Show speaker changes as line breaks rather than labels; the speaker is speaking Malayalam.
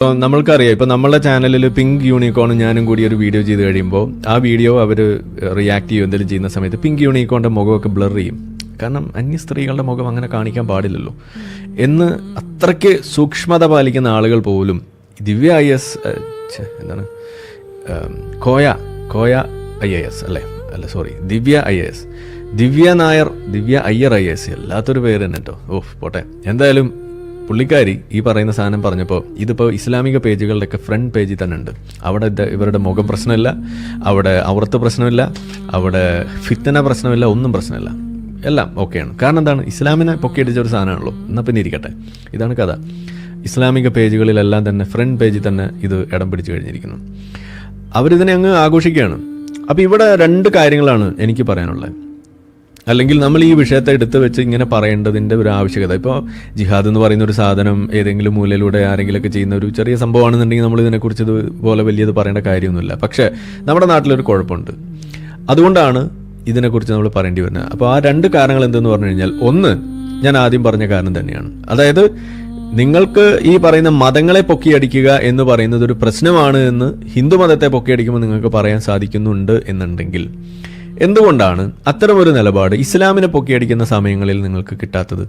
ഇപ്പോൾ നമ്മൾക്കറിയാം ഇപ്പം നമ്മളെ ചാനലിൽ പിങ്ക് യൂണിക്കോൺ ഞാനും കൂടി ഒരു വീഡിയോ ചെയ്ത് കഴിയുമ്പോൾ ആ വീഡിയോ അവർ റിയാക്ട് ചെയ്യും എന്തെങ്കിലും ചെയ്യുന്ന സമയത്ത് പിങ്ക് യൂണിക്കോണിന്റെ മുഖമൊക്കെ ബ്ലർ ചെയ്യും. കാരണം അന്യ സ്ത്രീകളുടെ മുഖം അങ്ങനെ കാണിക്കാൻ പാടില്ലല്ലോ. എന്ന് അത്രയ്ക്ക് സൂക്ഷ്മത പാലിക്കുന്ന ആളുകൾ പോലും ദിവ്യ ഐ എസ് എന്താണ് കോയ കോയ ഐ എസ് അല്ലേ? അല്ല sorry Divya I S. Divya Nair Divya Iyer I S. എല്ലാത്തൊരു പേര് തന്നെ കേട്ടോ ഓഹ് പോട്ടെ. എന്തായാലും പുള്ളിക്കാരി ഈ പറയുന്ന സാധനം പറഞ്ഞപ്പോൾ ഇതിപ്പോൾ ഇസ്ലാമിക പേജുകളുടെയൊക്കെ ഫ്രണ്ട് പേജിൽ തന്നെ ഉണ്ട്. അവിടെ ഇവരുടെ മുഖം പ്രശ്നമില്ല അവിടെ അവർത്ത് പ്രശ്നമില്ല അവിടെ ഫിത്തന പ്രശ്നമില്ല ഒന്നും പ്രശ്നമില്ല. എല്ലാം ഓക്കെയാണ് കാരണം എന്താണ്? ഇസ്ലാമിനെ പൊക്കിയടിച്ച ഒരു സാധനമാണല്ലോ. എന്നാൽ പിന്നെ ഇരിക്കട്ടെ. ഇതാണ് കഥ. ഇസ്ലാമിക പേജുകളിലെല്ലാം തന്നെ ഫ്രണ്ട് പേജിൽ തന്നെ ഇത് ഇടം പിടിച്ചു കഴിഞ്ഞിരിക്കുന്നു. അവരിതിനെ അങ്ങ് ആഘോഷിക്കുകയാണ്. അപ്പോൾ ഇവിടെ രണ്ട് കാര്യങ്ങളാണ് എനിക്ക് പറയാനുള്ളത്. അല്ലെങ്കിൽ നമ്മൾ ഈ വിഷയത്തെ എടുത്തു വെച്ച് ഇങ്ങനെ പറയേണ്ടതിന്റെ ഒരു ആവശ്യകത. ഇപ്പോൾ ജിഹാദ് എന്ന് പറയുന്ന ഒരു സാധനം ഏതെങ്കിലും മൂലയിലൂടെ ആരെങ്കിലുമൊക്കെ ചെയ്യുന്ന ഒരു ചെറിയ സംഭവമാണെന്നുണ്ടെങ്കിൽ നമ്മൾ ഇതിനെക്കുറിച്ച് ഇതുപോലെ വലിയത് പറയേണ്ട കാര്യമൊന്നുമില്ല. പക്ഷേ നമ്മുടെ നാട്ടിലൊരു കുഴപ്പമുണ്ട്. അതുകൊണ്ടാണ് ഇതിനെക്കുറിച്ച് നമ്മൾ പറയേണ്ടി വരുന്നത്. അപ്പോൾ ആ രണ്ട് കാരണങ്ങൾ എന്തെന്ന് പറഞ്ഞു കഴിഞ്ഞാൽ ഒന്ന് ഞാൻ ആദ്യം പറഞ്ഞ കാരണം തന്നെയാണ്. അതായത് നിങ്ങൾക്ക് ഈ പറയുന്ന മതങ്ങളെ പൊക്കിയടിക്കുക എന്ന് പറയുന്നത് ഒരു പ്രശ്നമാണ് എന്ന് ഹിന്ദു മതത്തെ പൊക്കിയടിക്കുമ്പോൾ നിങ്ങൾക്ക് പറയാൻ സാധിക്കുന്നുണ്ട് എന്നുണ്ടെങ്കിൽ എന്തുകൊണ്ടാണ് അത്തരമൊരു നിലപാട് ഇസ്ലാമിനെ പൊക്കിയടിക്കുന്ന സമയങ്ങളിൽ നിങ്ങൾക്ക് കിട്ടാത്തത്?